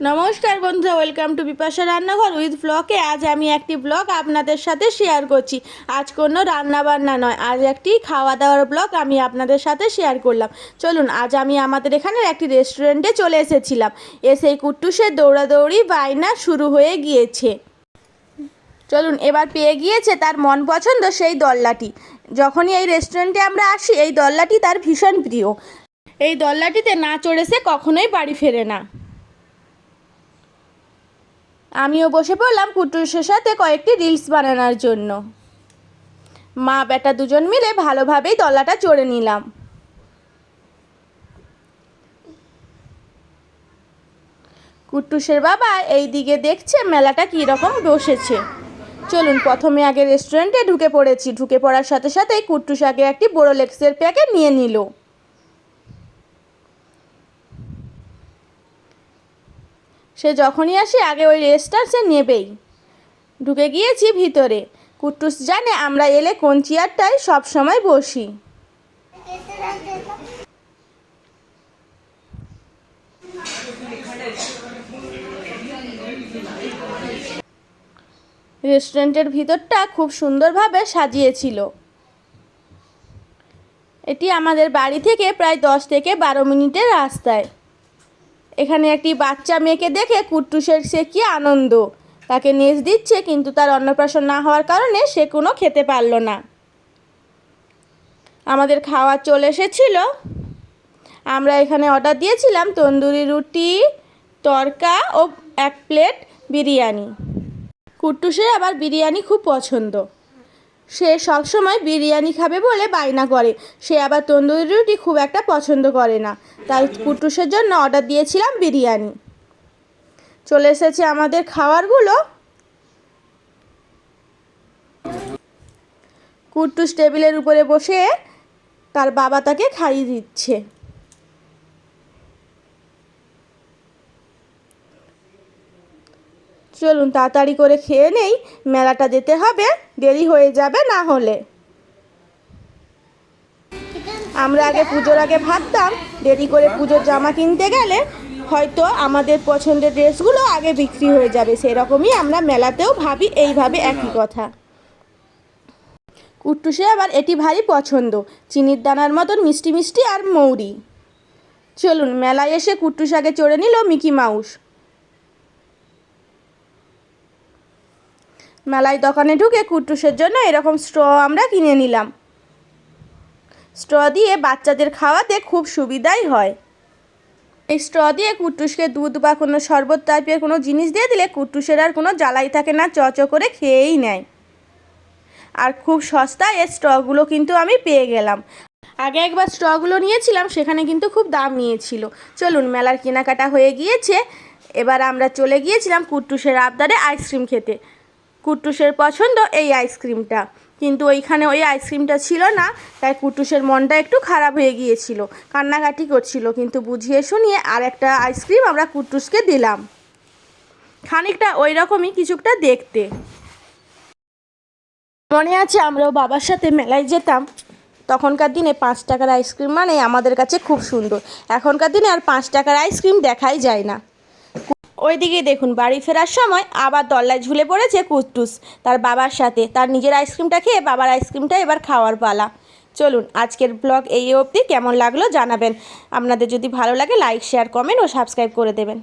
নমস্কার বন্ধুরা welcome to Bipasha রান্নাঘর উইথ ব্লগে আজ আমি একটি ব্লগ আপনাদের সাথে শেয়ার করছি। আজ কোনো রান্না বান্না নয়, আজ একটি খাওয়া দাওয়ার ব্লগ আমি আপনাদের সাথে শেয়ার করলাম। চলুন, আজ আমি আমাদের এখানে একটি রেস্টুরেন্টে চলে এসেছিলাম। এসেই কুট্টুসের দৌড়াদৌড়ি, বায়না শুরু হয়ে গিয়েছে। চলুন, এবার পেয়ে গিয়েছে তার মন পছন্দ সেই দল্লাটি। যখনই এই রেস্টুরেন্টে আমরা আসি, এই দল্লাটি তার ভীষণ প্রিয়। এই দল্লাটিতে না চড়ে সে কখনোই বাড়ি ফেরে না। আমিও বসে পড়লাম কুটুসের সাথে কয়েকটি রিলস বানানোর জন্য। মা বেটা দুজন মিলে ভালোভাবেই তলাটা চড়ে নিলাম। কুট্টুসের বাবা এই দিকে দেখছে মেলাটা কী রকম বসেছে। চলুন, প্রথমে আগে রেস্টুরেন্টে ঢুকে পড়েছি। ঢুকে পড়ার সাথে সাথেই কুট্টুস আগে একটি বড় লেক্সের প্যাকেট নিয়ে নিল। সে যখনই আসে, আগে ওই রেসটা সে নেবেই। ঢুকে গিয়েছি ভিতরে। কুট্টুস জানে আমরা এলে কোন চেয়ারটায় সব সময় বসি। রেস্টুরেন্টের ভিতরটা খুব সুন্দরভাবে সাজিয়েছিল। এটি আমাদের বাড়ি থেকে প্রায় দশ থেকে বারো মিনিটের রাস্তায়। এখানে একটি বাচ্চা মেয়েকে দেখে কুট্টুসের সে কি আনন্দ। তাকে নেচ দিচ্ছে, কিন্তু তার অন্নপ্রাশন না হওয়ার কারণে সে কোনো খেতে পারল না। আমাদের খাওয়া চলে এসেছিল। আমরা এখানে অর্ডার দিয়েছিলাম তন্দুরি রুটি, তরকা ও এক প্লেট বিরিয়ানি। কুট্টুসের আবার বিরিয়ানি খুব পছন্দ। সে সবসময় বিরিয়ানি খাবে বলে বায়না করে। সে আবার তন্দুরি রুটি খুব একটা পছন্দ করে না। তাই কুট্টুসের জন্য অর্ডার দিয়েছিলাম বিরিয়ানি। চলে এসেছে আমাদের খাবারগুলো। কুট্টুস টেবিলের উপরে বসে তার বাবা তাকে খাইয়ে দিচ্ছে। চলুন তাড়াতাড়ি করে খেয়ে নেই, মেলাটা যেতে হবে, দেরি হয়ে যাবে না হলে। আমরা আগে পুজোর আগে ভাবতাম, দেরি করে পুজোর জামা কিনতে গেলে হয়তো আমাদের পছন্দের ড্রেসগুলো আগে বিক্রি হয়ে যাবে, সেরকমই আমরা মেলাতেও ভাবি, এইভাবে একই কথা। কুট্টুসে আবার এটি ভারী পছন্দ, চিনির দানার মতন মিষ্টি মিষ্টি আর মৌরি। চলুন, মেলায় এসে কুট্টুস আগে চড়ে নিল মিকি মাউস। মেলায় দোকানে ঢুকে কুট্টুসের জন্য এরকম স্ট্র আমরা কিনে নিলাম। স্ট্র দিয়ে বাচ্চাদের খাওয়াতে খুব সুবিধাই হয়। এই স্ট্র দিয়ে কুট্টুসকে দুধ বা কোনো শরবত টাইপের কোনো জিনিস দিয়ে দিলে কুট্টুসের আর কোনো জ্বালাই থাকে না চচ করে খেয়েই নেয়। আর খুব সস্তায় এই স্ট্রগুলো কিন্তু আমি পেয়ে গেলাম। আগে একবার স্ট্রগুলো নিয়েছিলাম, সেখানে কিন্তু খুব দাম নিয়েছিল। চলুন, মেলার কেনাকাটা হয়ে গিয়েছে। এবার আমরা চলে গিয়েছিলাম কুট্টুসের আবদারে আইসক্রিম খেতে। কুট্টুসের পছন্দ এই আইসক্রিমটা কিন্তু ওইখানে ওই আইসক্রিমটা ছিল না, তাই কুট্টুসের মনটা একটু খারাপ হয়ে গিয়েছিল, কান্নাকাটি করছিল। কিন্তু বুঝিয়ে শুনিয়ে আর একটা আইসক্রিম আমরা কুট্টুসকে দিলাম। খানিকটা ওই রকমই কিছুটা দেখতে। মনে আছে আমরাও বাবার সাথে মেলায় যেতাম। তখনকার দিনে পাঁচ টাকার আইসক্রিম মানে আমাদের কাছে খুব সুন্দর। এখনকার দিনে আর পাঁচ টাকার আইসক্রিম দেখাই যায় না। ওইদিকে দেখুন, বাড়ি ফেরার সময় আবার দল্লায় ঝুলে পড়েছে কুস্তুস তার বাবার সাথে। তার নিজের আইসক্রিমটা খেয়ে বাবার আইসক্রিমটা এবার খাওয়ার পালা। চলুন, আজকের ব্লগ এই অবধি। কেমন লাগল জানাবেন। আপনাদের যদি ভালো লাগে লাইক শেয়ার কমেন্ট ও সাবস্ক্রাইব করে দেবেন।